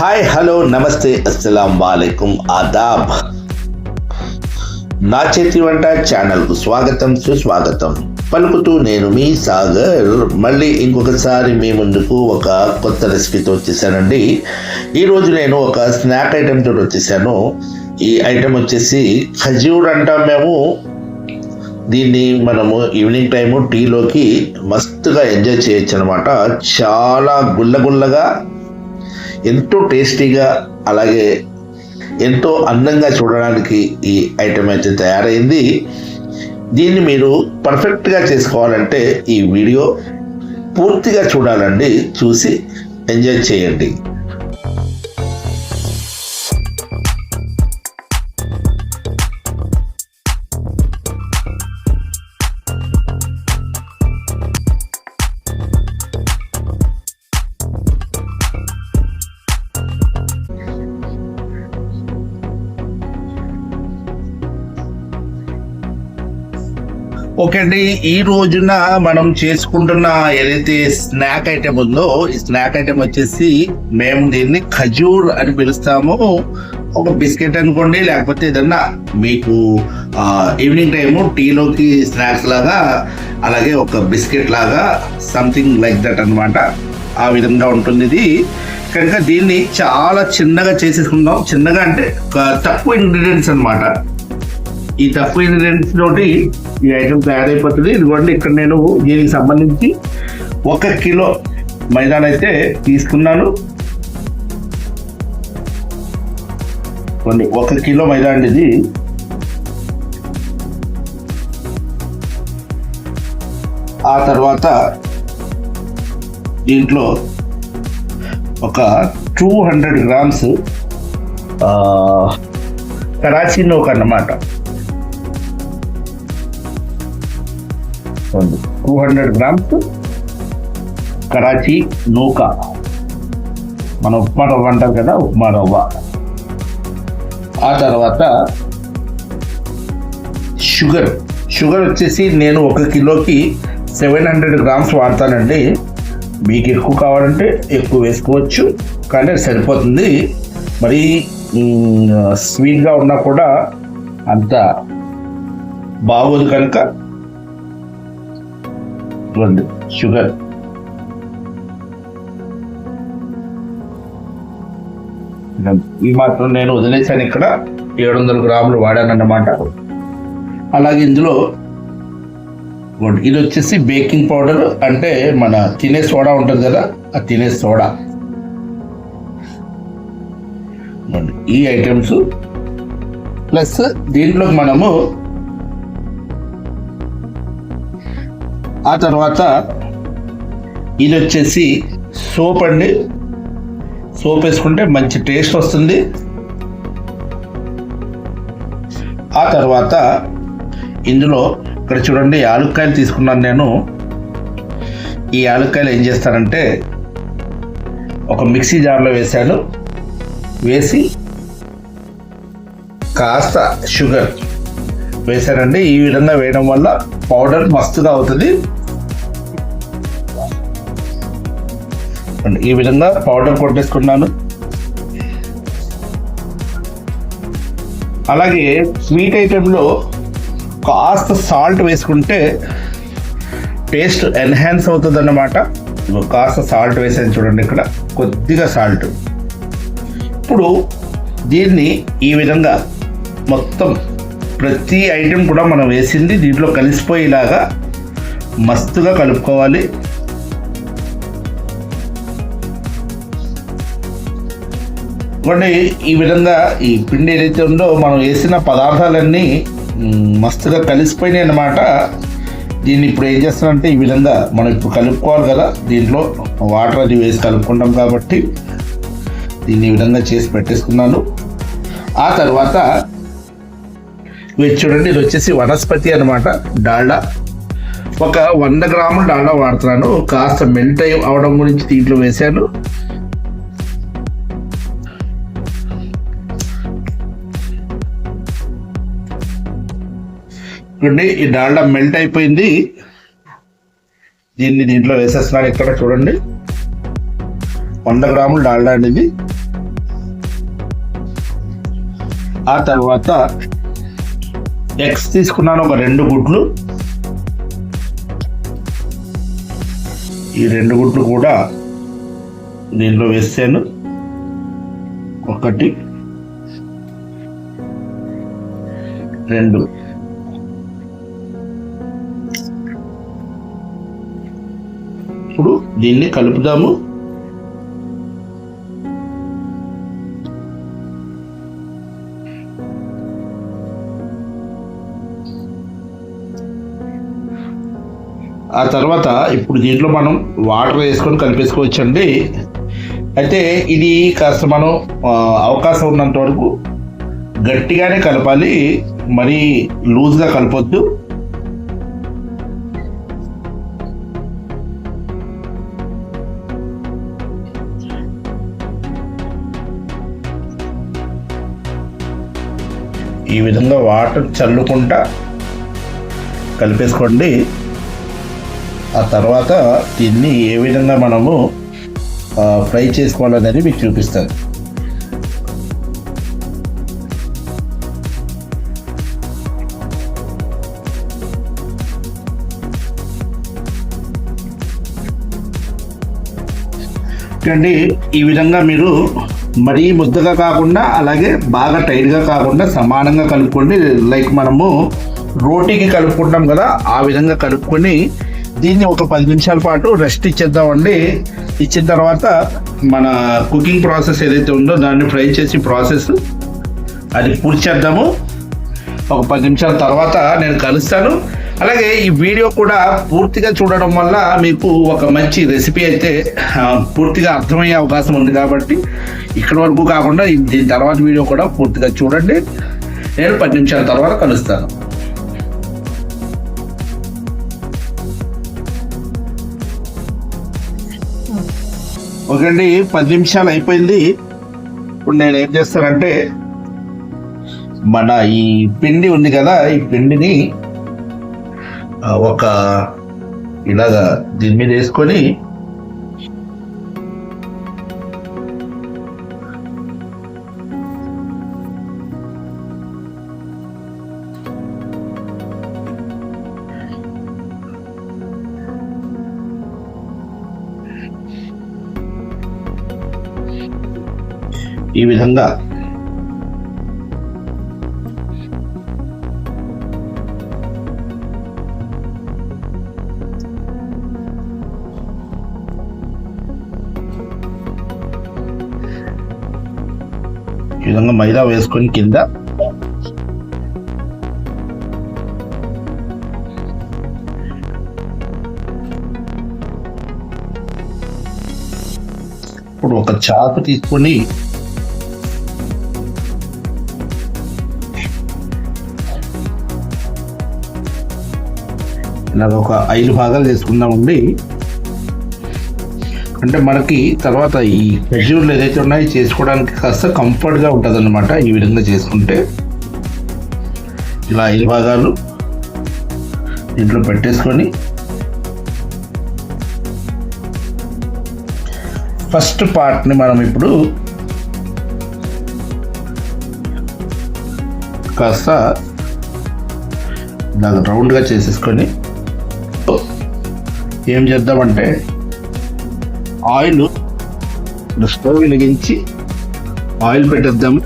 Hi hello నమస్తే అస్సలం వాలేకుం ఆదాబ్. నా చేతి వంట ఛానల్కు స్వాగతం సుస్వాగతం. పలుకుతూ నేను మీ సాగర్. మళ్ళీ ఇంకొకసారి మీ ముందుకు ఒక కొత్త రెసిపీతో వచ్చేసానండి. ఈరోజు నేను ఒక స్నాక్ ఐటెంతో వచ్చేసాను. ఈ ఐటెం వచ్చేసి ఖజూర్ అంటాం మేము. దీన్ని మనము ఈవినింగ్ టైము టీలోకి మస్తుగా ఎంజాయ్ చేయొచ్చు అనమాట చాలా గుల్లగుల్లగా ఎంతో టేస్టీగా అలాగే ఎంతో అందంగా చూడడానికి ఈ ఐటెం అయితే తయారైంది. దీన్ని మీరు పర్ఫెక్ట్గా చేసుకోవాలంటే ఈ వీడియో పూర్తిగా చూడాలండి చూసి ఎంజాయ్ చేయండి. ఓకే అండి ఈ రోజున మనం చేసుకుంటున్న ఏదైతే స్నాక్ ఐటెం ఉందో ఈ స్నాక్ ఐటెం వచ్చేసి మేము దీన్ని ఖజూర్ అని పిలుస్తాము. ఒక బిస్కెట్ అనుకోండి లేకపోతే ఏదన్నా మీకు ఈవినింగ్ టైము టీలోకి స్నాక్స్ లాగా అలాగే ఒక బిస్కెట్ లాగా సంథింగ్ లైక్ దట్ అన్నమాట. ఆ విధంగా ఉంటుంది ఇది. కనుక దీన్ని చాలా చిన్నగా చేసేసుకుందాం. చిన్నగా అంటే ఒక తక్కువ ఇంగ్రీడియంట్స్ అనమాట ఈ తక్కువ ఇంగ్రీడియంట్స్ తోటి ఈ ఐటమ్ తయారైపోతుంది. ఇదిగోండి ఇక్కడ నేను దీనికి సంబంధించి ఒక కిలో మైదాన్ అయితే తీసుకున్నాను. కొన్ని ఒక కిలో మైదా అండి ఇది. ఆ తర్వాత దీంట్లో ఒక టూ హండ్రెడ్ గ్రామ్స్ కరాచీ నోక్ అన్నమాట టూ హండ్రెడ్ గ్రామ్స్ కరాచీ నూక మన ఉప్మా రవ్వ అంటారు కదా ఉప్మా రవ్వ ఆ తర్వాత షుగర్. షుగర్ వచ్చేసి నేను ఒక కిలోకి సెవెన్ హండ్రెడ్ గ్రామ్స్ వాడతానండి. మీకు ఎక్కువ కావాలంటే ఎక్కువ వేసుకోవచ్చు. కానీ సరిపోతుంది. మరి స్వీట్గా ఉన్నా కూడా అంత బాగోదు కనుక ఇవ్వండి షుగర్ ఈ మాత్రం నేను వదిలేశాను ఇక్కడ. ఏడు వందల గ్రాములు వాడానన్నమాట. అలాగే ఇందులో ఇది వచ్చేసి బేకింగ్ పౌడర్. అంటే మన తినే సోడా ఉంటుంది కదా ఆ తినే సోడా. ఈ ఐటమ్స్. ప్లస్ దీంట్లో మనము ఆ తర్వాత ఇది వచ్చేసి సోప్ అండి. సోప్ వేసుకుంటే మంచి టేస్ట్ వస్తుంది. ఆ తర్వాత ఇందులో ఇక్కడ చూడండి యాలుక్కాయలు తీసుకున్నాను నేను. ఈ యాలుక్కాయలు ఏం చేస్తానంటే ఒక మిక్సీ జార్లో వేశాను. వేసి కాస్త షుగర్ వేశానండి ఈ విధంగా వేయడం వల్ల పౌడర్ మస్తుగా అవుతుంది. ఈ విధంగా పౌడర్ కొట్టేసుకున్నాను. అలాగే స్వీట్ ఐటెంలో కాస్త సాల్ట్ వేసుకుంటే టేస్ట్ ఎన్హాన్స్ అవుతుంది అన్నమాట కాస్త సాల్ట్ వేసాను చూడండి ఇక్కడ. కొద్దిగా సాల్ట్. ఇప్పుడు దీన్ని ఈ విధంగా మొత్తం ప్రతి ఐటెం కూడా మనం వేసింది దీంట్లో కలిసిపోయేలాగా మస్తుగా కలుపుకోవాలి. ఇవ్వండి ఈ విధంగా ఈ పిండి ఏదైతే ఉందో మనం వేసిన పదార్థాలన్నీ మస్తుగా కలిసిపోయినాయి అన్నమాట. దీన్ని ఇప్పుడు ఏం చేస్తానంటే ఈ విధంగా మనం ఇప్పుడు కలుపుకోవాలి కదా దీంట్లో వాటర్ అది వేసి కలుపుకుంటాం కాబట్టి దీన్ని ఈ విధంగా చేసి పెట్టేసుకున్నాను. ఆ తర్వాత ఇది చూడండి ఇది వచ్చేసి వనస్పతి అనమాట డాల్డా ఒక వంద గ్రాముల డాల్డా వాడుతున్నాను. కాస్త మెల్ట్ అయి అవడం గురించి దీంట్లో వేశాను. చూడండి ఈ డాల్డా మెల్ట్ అయిపోయింది. దీన్ని దీంట్లో వేసేస్తున్నాను ఇక్కడ చూడండి. వంద గ్రాములు డాల్డా అనేది. ఆ తర్వాత ఎగ్స్ తీసుకున్నాను ఒక రెండు గుడ్లు. ఈ రెండు గుడ్లు కూడా దీనిలో వేసాను. ఒకటి రెండు. ఇప్పుడు దీన్ని కలుపుదాము. ఆ తర్వాత ఇప్పుడు దీంట్లో మనం వాటర్ వేసుకొని కలిపేసుకోవచ్చండి అయితే ఇది కాస్త మనం అవకాశం ఉన్నంత వరకు గట్టిగానే కలపాలి. మరీ లూజ్గా కలపొద్దు. ఈ విధంగా వాటర్ చల్లుకుంటా కలిపేసుకోండి. ఆ తర్వాత దీన్ని ఏ విధంగా మనము ఫ్రై చేసుకోవాలనేది మీకు చూపిస్తాను. చూడండి ఈ విధంగా మీరు మరీ ముద్దగా కాకుండా అలాగే బాగా టైట్గా కాకుండా సమానంగా కలుపుకోండి లైక్ మనము రోటీకి కలుపుకుంటాం కదా ఆ విధంగా కలుపుకొని దీన్ని ఒక పది నిమిషాల పాటు రెస్ట్ ఇచ్చేద్దామండి. ఇచ్చిన తర్వాత మన కుకింగ్ ప్రాసెస్ ఏదైతే ఉందో దాన్ని ఫ్రై చేసి ప్రాసెస్ అది పూర్తి చేద్దాము. ఒక పది నిమిషాల తర్వాత నేను కలుస్తాను. అలాగే ఈ వీడియో కూడా పూర్తిగా చూడడం వల్ల మీకు ఒక మంచి రెసిపీ అయితే పూర్తిగా అర్థమయ్యే అవకాశం ఉంది కాబట్టి ఇక్కడ వరకు కాకుండా దీని తర్వాత వీడియో కూడా పూర్తిగా చూడండి. నేను పది నిమిషాల తర్వాత కలుస్తాను. ఓకే అండి పది నిమిషాలు అయిపోయింది. ఇప్పుడు నేను ఏం చేస్తానంటే మన ఈ పిండి ఉంది కదా ఈ పిండిని ఒక ఇలాగా దీని మీద వేసుకొని ఈ విధంగా. ఈ విధంగా మైదా వేసుకొని కింద. ఇప్పుడు ఒక చాకు తీసుకొని ఇలాగ ఒక ఐదు భాగాలు చేసుకుందామండి అంటే మనకి తర్వాత ఈ ఖజూర్లు ఏదైతే ఉన్నాయో చేసుకోవడానికి కాస్త కంఫర్ట్గా ఉంటుంది అనమాట ఈ విధంగా చేసుకుంటే. ఇలా ఐదు భాగాలు దీంట్లో పెట్టేసుకొని. ఫస్ట్ పార్ట్ని మనం ఇప్పుడు కాస్త దాన్ని రౌండ్గా చేసేసుకొని ఏం చేద్దామంటే ఆయిల్ స్టవ్ వెలిగించి ఆయిల్ పెట్టేద్దాం.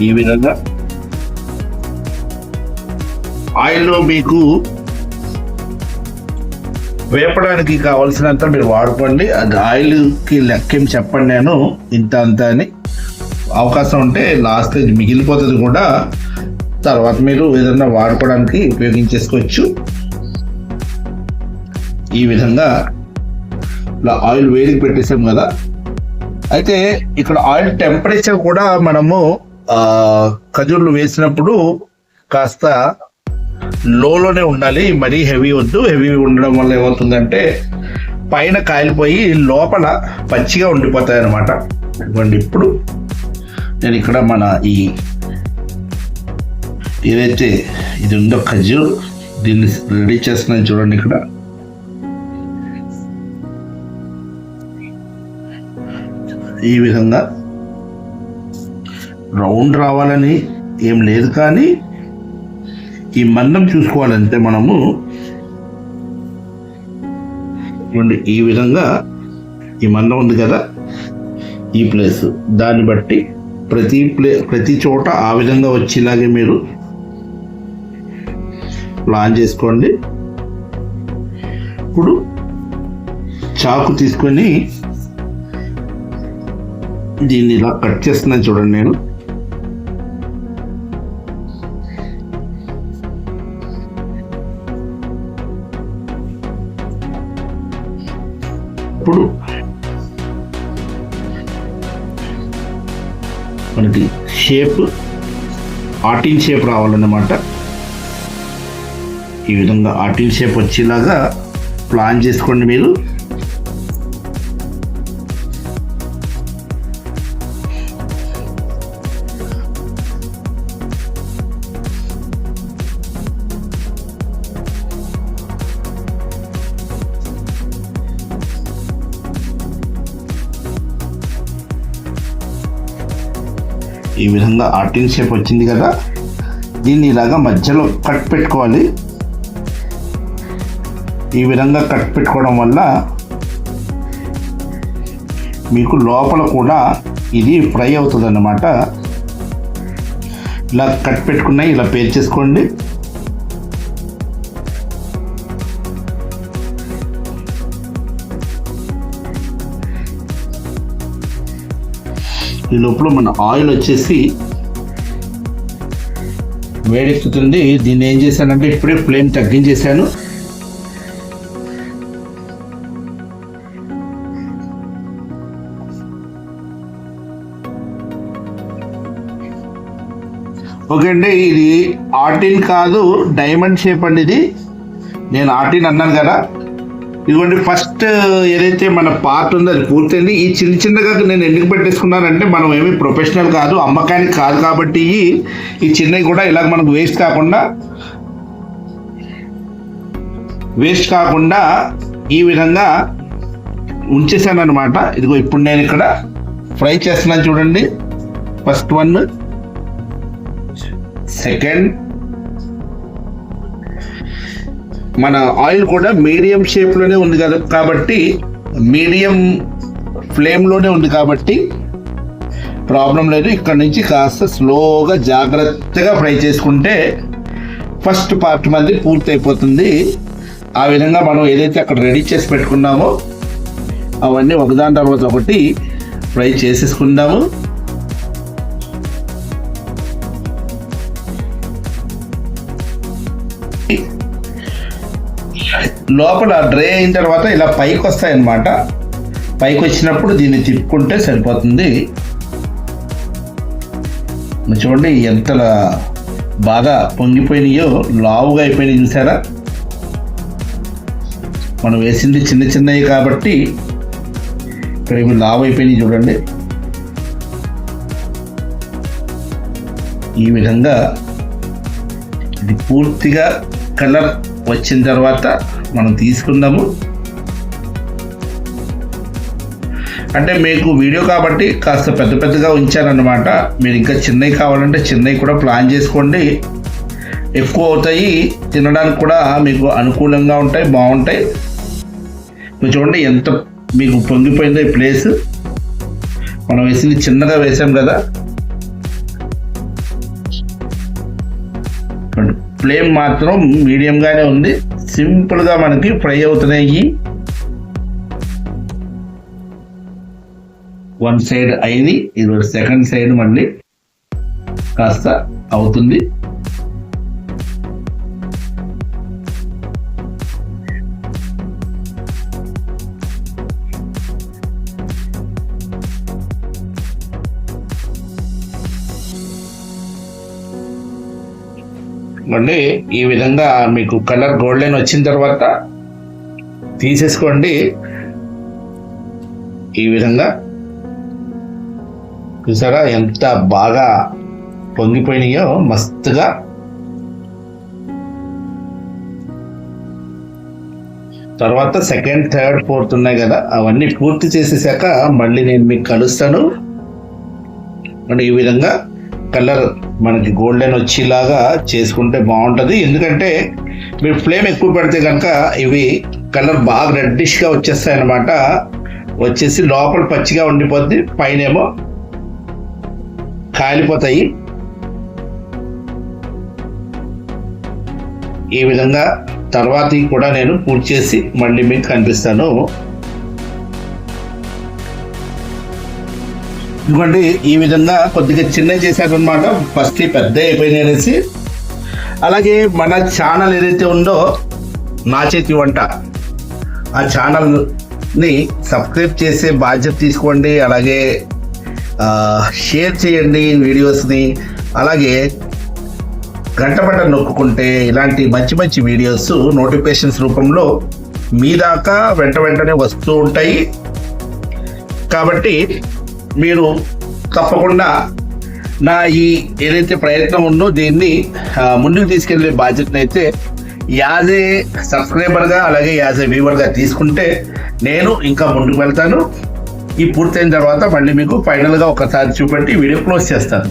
ఈ విధంగా ఆయిల్లో మీకు వేపడానికి కావాల్సినంత మీరు వాడుకోండి. అది ఆయిల్కి లెక్కేం చెప్పండి నేను ఇంత అంత అని. అవకాశం ఉంటే లాస్ట్ మిగిలిపోతుంది కూడా. తర్వాత మీరు ఏదైనా వాడుకోవడానికి ఉపయోగించేసుకోవచ్చు. ఈ విధంగా ఇలా ఆయిల్ వేడికి పెట్టేసాం కదా. అయితే ఇక్కడ ఆయిల్ టెంపరేచర్ కూడా మనము ఖజూర్లు వేసినప్పుడు కాస్త లోలోనే ఉండాలి. మరీ హెవీ వద్దు. హెవీ ఉండడం వల్ల ఏమవుతుందంటే పైన కాలిపోయి లోపల పచ్చిగా ఉండిపోతాయి అన్నమాట ఇవ్వండి ఇప్పుడు నేను ఇక్కడ మన ఈ ఏదైతే ఇది ఉందో ఖజూర్ దీన్ని రెడీ చేస్తున్నాను చూడండి ఇక్కడ. ఈ విధంగా రౌండ్ రావాలని ఏం లేదు కానీ ఈ మందం చూసుకోవాలంటే మనము చూడండి ఈ విధంగా ఈ మందం ఉంది కదా ఈ ప్లేస్. దాన్ని బట్టి ప్రతి ప్లే ప్రతి చోట ఆ విధంగా వచ్చేలాగే మీరు ప్లాన్ చేసుకోండి. ఇప్పుడు చాకు తీసుకొని దీన్ని ఇలా కట్ చేస్తున్నాను చూడండి నేను. ఇప్పుడు మనకి షేప్ ఆర్టిన్ షేప్ రావాలన్నమాట. ఈ విధంగా ఆర్టిన్ షేప్ వచ్చేలాగా ప్లాన్ చేసుకోండి మీరు. ఈ విధంగా ఆర్టిన్ షేప్ వచ్చింది కదా దీన్ని ఇలాగా మధ్యలో కట్ పెట్టుకోవాలి. ఈ విధంగా కట్ పెట్టుకోవడం వల్ల మీకు లోపల కూడా ఇది ఫ్రై అవుతుంది అన్నమాట ఇలా కట్ పెట్టుకున్నాయి ఇలా పేర్చేసుకోండి ఈ లోపల మన ఆయిల్ వచ్చేసి వేడెక్కుతుంది. దీన్ని ఏం చేశానంటే ఇప్పుడే ఫ్లేమ్ తగ్గించేశాను. ఓకే అండి ఇది ఆర్టిన్ కాదు డైమండ్ షేప్ అండి ఇది. నేను ఆర్టిన్ అన్నాను కదా. ఇదిగోండి ఫస్ట్ ఏదైతే మన పార్ట్ ఉందో అది పూర్తయింది. ఈ చిన్న చిన్నగా నేను ఎందుకు పెట్టేసుకున్నానంటే మనం ఏమి ప్రొఫెషనల్ కాదు అమ్మకానికి కాదు కాబట్టి ఈ- చిన్నవి కూడా ఇలాగ మనకు వేస్ట్ కాకుండా వేస్ట్ కాకుండా ఈ విధంగా ఉంచేసాను అనమాట ఇదిగో ఇప్పుడు నేను ఇక్కడ ఫ్రై చేస్తున్నాను చూడండి. ఫస్ట్ వన్ సెకండ్ మన ఆయిల్ కూడా మీడియం షేప్లోనే ఉంది కదా. కాబట్టి మీడియం ఫ్లేమ్లోనే ఉంది కాబట్టి ప్రాబ్లం లేదు. ఇక్కడ నుంచి కాస్త స్లోగా జాగ్రత్తగా ఫ్రై చేసుకుంటే ఫస్ట్ పార్ట్ మళ్ళీ పూర్తి అయిపోతుంది ఆ విధంగా మనం ఏదైతే అక్కడ రెడీ చేసి పెట్టుకున్నామో అవన్నీ ఒకదాని తర్వాత ఒకటి ఫ్రై చేసేసుకుందాము. లోపల డ్రై అయిన తర్వాత ఇలా పైకి వస్తాయన్నమాట పైకి వచ్చినప్పుడు దీన్ని తిప్పుకుంటే సరిపోతుంది. చూడండి ఎంత బాగా పొంగిపోయినాయో లావుగా అయిపోయినాయి చూసారా? మనం వేసింది చిన్న చిన్నవి కాబట్టి ఇక్కడ ఇవి లావు అయిపోయినాయి చూడండి. ఈ విధంగా ఇది పూర్తిగా కలర్ వచ్చిన తర్వాత మనం తీసుకుందాము. అంటే మీకు వీడియో కాబట్టి కాస్త పెద్ద పెద్దగా ఉంచానన్నమాట. మీరు ఇంకా చిన్నవి కావాలంటే చిన్నవి కూడా ప్లాన్ చేసుకోండి. ఎక్కువ అవుతాయి తినడానికి కూడా మీకు అనుకూలంగా ఉంటాయి బాగుంటాయి. మీరు చూడండి ఎంత మీకు పొంగిపోయిందో ఈ ప్లేస్. మనం వేసింది చిన్నగా వేసాం కదా. ఫ్లేమ్ మాత్రం మీడియంగానే ఉంది. సింపుల్గా మనకి ఫ్రై అవుతున్నాయి. వన్ సైడ్ అయింది ఇది సెకండ్ సైడ్ మళ్ళీ కాస్త అవుతుంది. మళ్ళీ ఈ విధంగా మీకు కలర్ గోల్డెన్ వచ్చిన తర్వాత తీసేసుకోండి. ఈ విధంగా చూసారా ఎంత బాగా పొంగిపోయినాయో మస్తుగా. తర్వాత సెకండ్ థర్డ్ ఫోర్త్ ఉన్నాయి కదా అవన్నీ పూర్తి చేసేసాక మళ్ళీ నేను మీకు కలుస్తాను. అంటే ఈ విధంగా కలర్ మనకి గోల్డెన్ వచ్చేలాగా చేసుకుంటే బాగుంటుంది. ఎందుకంటే మీరు ఫ్లేమ్ ఎక్కువ పెడితే కనుక ఇవి కలర్ బాగా రెడ్డిష్గా వచ్చేస్తాయి అన్నమాట వచ్చేసి లోపల పచ్చిగా ఉండిపోద్ది పైనేమో కాలిపోతాయి. ఈ విధంగా తర్వాత కూడా నేను పూర్తి చేసి మళ్ళీ మీకు కనిపిస్తాను. ఇదిగోండి ఈ విధంగా కొద్దిగా చిన్న చేశారనమాట ఫస్ట్ పెద్ద అయిపోయినాయి అనేసి. అలాగే మన ఛానల్ ఏదైతే ఉందో నా చేతి వంట ఆ ఛానల్ని సబ్స్క్రైబ్ చేసే బాధ్యత తీసుకోండి. అలాగే షేర్ చేయండి వీడియోస్ని. అలాగే గంట బటన్ నొక్కుంటే ఇలాంటి మంచి మంచి వీడియోస్ నోటిఫికేషన్స్ రూపంలో మీ దాకా వెంట వెంటనే వస్తూ ఉంటాయి. కాబట్టి మీరు తప్పకుండా నా ఈ ఏదైతే ప్రయత్నం ఉందో దీన్ని ముందుకు తీసుకెళ్ళే బాధ్యతను అయితే యాజ్ ఏ సబ్స్క్రైబర్గా అలాగే యాజ్ ఏ వ్యూవర్గా తీసుకుంటే నేను ఇంకా ముందుకు వెళ్తాను. ఈ పూర్తయిన తర్వాత మళ్ళీ మీకు ఫైనల్గా ఒకసారి చూపెట్టి వీడియో క్లోజ్ చేస్తాను.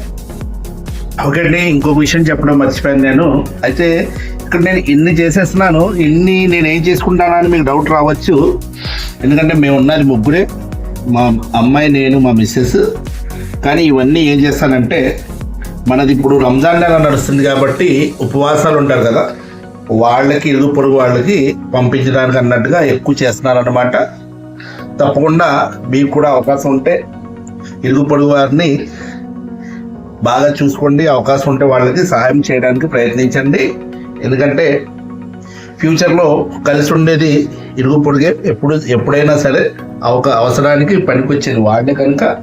ఓకే ఇంకొక విషయం చెప్పడం మర్చిపోయాను నేను. అయితే ఇక్కడ నేను ఇన్ని చేసేస్తున్నాను ఇన్ని నేను ఏం చేసుకుంటానా అని మీకు డౌట్ రావచ్చు. ఎందుకంటే మేము ఉన్నది ముగ్గురే. మా అమ్మాయి నేను మా మిస్సెస్ కానీ ఇవన్నీ ఏం చేస్తానంటే మనది ఇప్పుడు రంజాన్ నెల నడుస్తుంది కాబట్టి ఉపవాసాలు ఉంటారు కదా వాళ్ళకి ఇరుగు పొరుగు వాళ్ళకి పంపించడానికి అన్నట్టుగా ఎక్కువ చేస్తున్నారు అనమాట తప్పకుండా మీకు కూడా అవకాశం ఉంటే ఇరుగు పొరుగు వారిని బాగా చూసుకోండి అవకాశం ఉంటే వాళ్ళకి సహాయం చేయడానికి ప్రయత్నించండి. ఎందుకంటే ఫ్యూచర్లో కలిసి ఉండేది ఇరుగు పొడిగే ఎప్పుడు ఎప్పుడైనా సరే ఒక అవసరానికి పనికొచ్చేది వాడే కనుక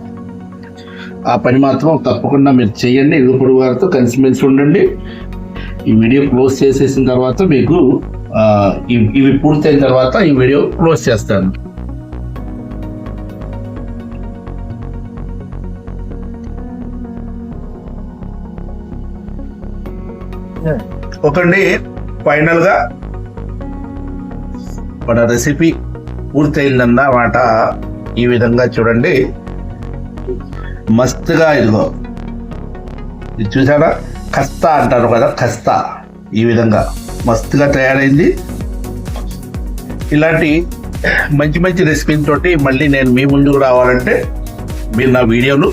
ఆ పని మాత్రం తప్పకుండా మీరు చేయండి. ఇరుగు వారితో కలిసిమెలిసి ఉండండి. ఈ వీడియో క్లోజ్ చేసేసిన తర్వాత మీకు ఇవి- ఇవి పూర్తయిన తర్వాత ఈ వీడియో క్లోజ్ చేస్తాను. ఒకండి ఫైనల్గా మన రెసిపీ పూర్తయిందన్న మాట ఈ విధంగా చూడండి. మస్తుగా ఇదిగో. ఇది చూసారా? కస్తా అంటారు కదా కస్తా. ఈ విధంగా మస్తుగా తయారైంది. ఇలాంటి మంచి మంచి రెసిపీలతోటి మళ్ళీ నేను మీ ముందుకు రావాలంటే మీరు నా వీడియోలు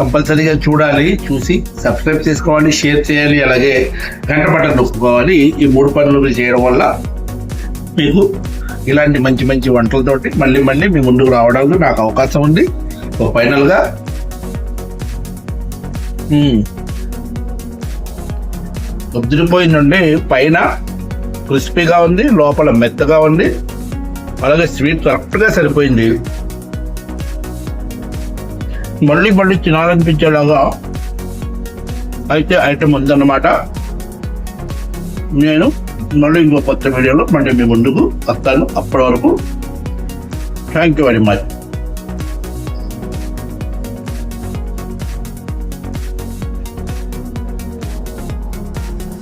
కంపల్సరీగా చూడాలి చూసి సబ్స్క్రైబ్ చేసుకోవాలి షేర్ చేయాలి అలాగే గంట బటన్ నొక్కుకోవాలి. ఈ మూడు పనులు చేయడం వల్ల మీకు ఇలాంటి మంచి మంచి వంటలతోటి మళ్ళీ మళ్ళీ మీ ముందుకు రావడానికి నాకు అవకాశం ఉంది. సో ఫైనల్గా ఉద్దిరిపోయిందండి పైన క్రిస్పీగా ఉంది లోపల మెత్తగా ఉంది. అలాగే స్వీట్ కరెక్ట్గా సరిపోయింది. మళ్ళీ మళ్ళీ తినాలనిపించేలాగా అయితే ఐటమ్ ఉందన్నమాట. నేను మళ్ళీ ఇంకో కొత్త వీడియోలో మళ్ళీ మీ ముందుకు వస్తాను. అప్పటి వరకు థ్యాంక్ యూ వెరీ మచ్